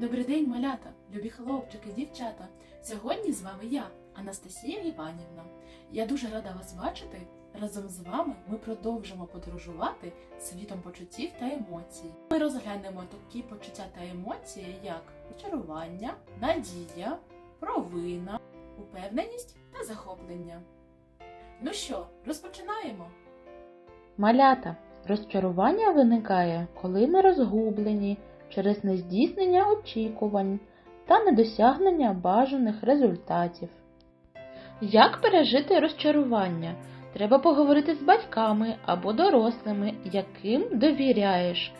Добрий день, малята, любі хлопчики, дівчата. Сьогодні з вами я, Анастасія Іванівна. Я дуже рада вас бачити. Разом з вами ми продовжимо подорожувати світом почуттів та емоцій. Ми розглянемо такі почуття та емоції, як очарування, надія, провина, упевненість та захоплення. Ну що, розпочинаємо? Малята, розчарування виникає, коли ми розгублені через нездійснення очікувань та недосягнення бажаних результатів. Як пережити розчарування? Треба поговорити з батьками або дорослими, яким довіряєш.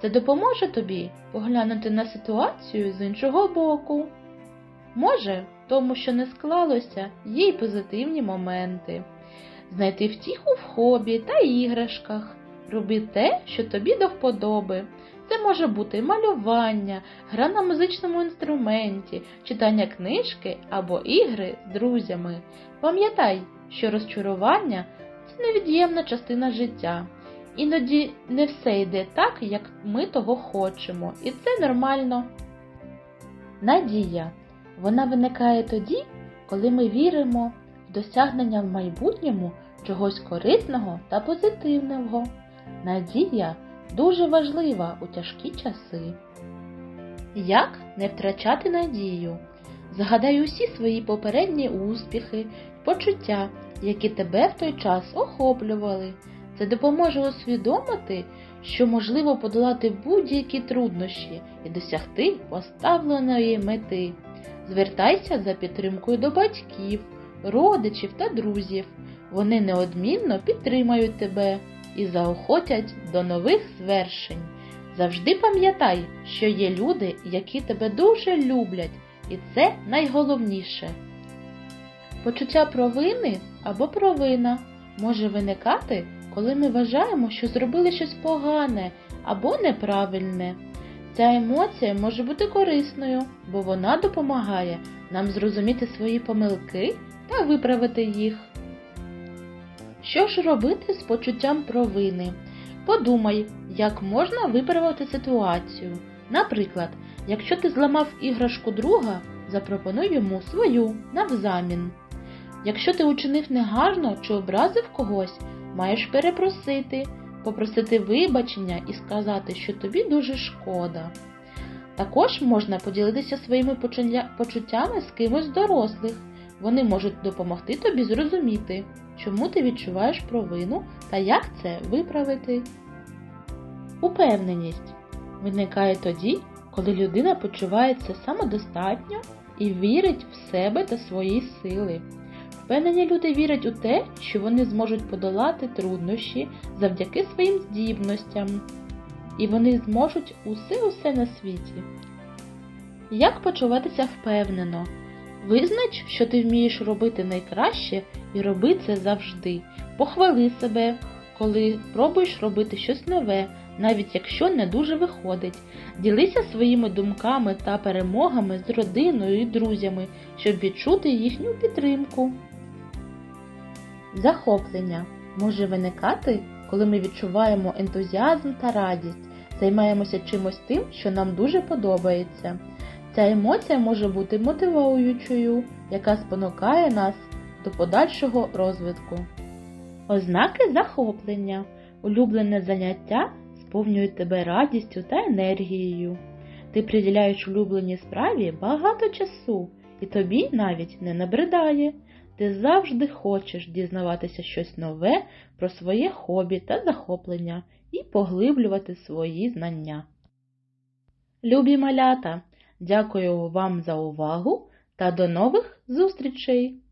Це допоможе тобі поглянути на ситуацію з іншого боку. Може, тому, що не склалося, є й позитивні моменти знайти втіху в хобі та іграшках. Роби те, що тобі до вподоби. Це може бути малювання, гра на музичному інструменті, читання книжки або ігри з друзями. Пам'ятай, що розчарування це невід'ємна частина життя. Іноді не все йде так, як ми того хочемо, і це нормально. Надія. Вона виникає тоді, коли ми віримо в досягнення в майбутньому чогось корисного та позитивного. Надія дуже важлива у тяжкі часи. Як не втрачати надію? Згадай усі свої попередні успіхи, почуття, які тебе в той час охоплювали. Це допоможе усвідомити, що можливо подолати будь-які труднощі і досягти поставленої мети. Звертайся за підтримкою до батьків, родичів та друзів. Вони неодмінно підтримають тебе і заохотять до нових звершень. Завжди пам'ятай, що є люди, які тебе дуже люблять, і це найголовніше. Почуття провини або провина може виникати, коли ми вважаємо, що зробили щось погане або неправильне. Ця емоція може бути корисною, бо вона допомагає нам зрозуміти свої помилки та виправити їх. Що ж робити з почуттям провини? Подумай, як можна виправити ситуацію. Наприклад, якщо ти зламав іграшку друга, запропонуй йому свою навзамін. Якщо ти учинив негарно чи образив когось, маєш перепросити, попросити вибачення і сказати, що тобі дуже шкода. Також можна поділитися своїми почуттями з кимось дорослих. Вони можуть допомогти тобі зрозуміти, чому ти відчуваєш провину та як це виправити. Упевненість виникає тоді, коли людина почувається самодостатньо і вірить в себе та свої сили. Впевнені люди вірять у те, що вони зможуть подолати труднощі завдяки своїм здібностям, і вони зможуть усе-усе на світі. Як почуватися впевнено? Визнач, що ти вмієш робити найкраще, і роби це завжди. Похвали себе, коли пробуєш робити щось нове, навіть якщо не дуже виходить. Ділися своїми думками та перемогами з родиною і друзями, щоб відчути їхню підтримку. Захоплення може виникати, коли ми відчуваємо ентузіазм та радість, займаємося чимось тим, що нам дуже подобається. Ця емоція може бути мотивуючою, яка спонукає нас до подальшого розвитку. Ознаки захоплення. Улюблене заняття сповнює тебе радістю та енергією. Ти приділяєш улюбленій справі багато часу, і тобі навіть не набридає. Ти завжди хочеш дізнаватися щось нове про своє хобі та захоплення і поглиблювати свої знання. Любі малята! Дякую вам за увагу та до нових зустрічей!